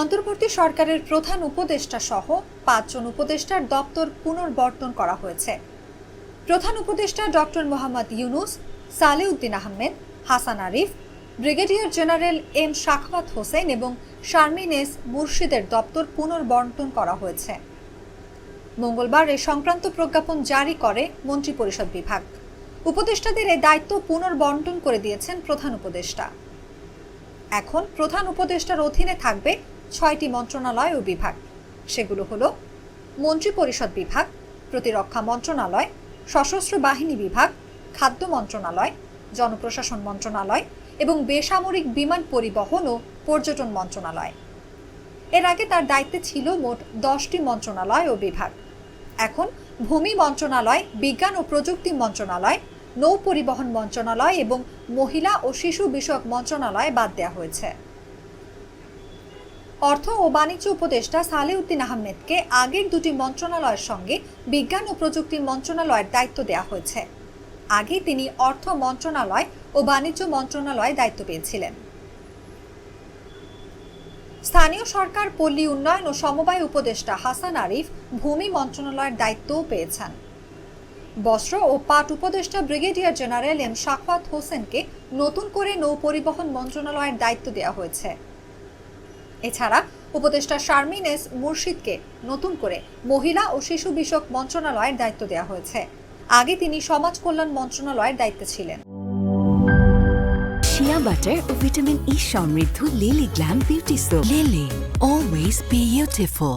অন্তর্বর্তী সরকারের প্রধান উপদেষ্টা সহ পাঁচজন উপদেষ্টার দপ্তর পুনর্বর্তন করা হয়েছে। প্রধান উপদেষ্টা doctor Mohammad Yunus, Salehuddin Ahmed, Hasan Arif, brigadier general M Sakhawat Hossain এবং শারমিন এস মুর্শিদের দপ্তর পুনর্বন্টন করা হয়েছে। মঙ্গলবার এ সংক্রান্ত প্রজ্ঞাপন জারি করে মন্ত্রিপরিষদ বিভাগ। উপদেষ্টাদের এ দায়িত্ব পুনর্বন্টন করে দিয়েছেন প্রধান উপদেষ্টা। এখন প্রধান উপদেষ্টার অধীনে থাকবে ছয়টি মন্ত্রণালয় ও বিভাগ। সেগুলো হলো মন্ত্রিপরিষদ বিভাগ, প্রতিরক্ষা মন্ত্রণালয়, সশস্ত্র বাহিনী বিভাগ, খাদ্য মন্ত্রণালয়, জনপ্রশাসন মন্ত্রণালয় এবং বেসামরিক বিমান পরিবহন ও পর্যটন মন্ত্রণালয়। এর আগে তার দায়িত্বে ছিল মোট দশটি মন্ত্রণালয় ও বিভাগ। এখন ভূমি মন্ত্রণালয়, বিজ্ঞান ও প্রযুক্তি মন্ত্রণালয়, নৌ পরিবহন মন্ত্রণালয় এবং মহিলা ও শিশু বিষয়ক মন্ত্রণালয় বাদ দেওয়া হয়েছে। অর্থ ও বাণিজ্য উপদেষ্টা সালেউদ্দিন আহমেদকে আগের দুটি মন্ত্রণালয়ের সঙ্গে বিজ্ঞান ও প্রযুক্তি মন্ত্রণালয়ের দায়িত্ব দেওয়া হয়েছে। আগে তিনি অর্থ মন্ত্রণালয় ও বাণিজ্য মন্ত্রণালয়ে দায়িত্ব পেয়েছিলেন। স্থানীয় সরকার, পল্লী উন্নয়ন ও সমবায় উপদেষ্টা হাসান আরিফ ভূমি মন্ত্রণালয়ের দায়িত্বও পেয়েছেন। বস্ত্র ও পাট উপদেষ্টা ব্রিগেডিয়ার জেনারেল এম শাকওয়াত হোসেনকে নতুন করে নৌ পরিবহন মন্ত্রণালয়ের দায়িত্ব দেওয়া হয়েছে। এছাড়া উপদেষ্টা শারমিন এস মুর্শিদকে নতুন করে মহিলা ও শিশু বিষয়ক মন্ত্রণালয়ের দায়িত্ব দেওয়া হয়েছে। আগে তিনি সমাজ কল্যাণ মন্ত্রণালয়ের দায়িত্বে ছিলেন। শিয়া বাটার ও ভিটামিন ই সমৃদ্ধ Lily Glam Beauty soap Lily always beautiful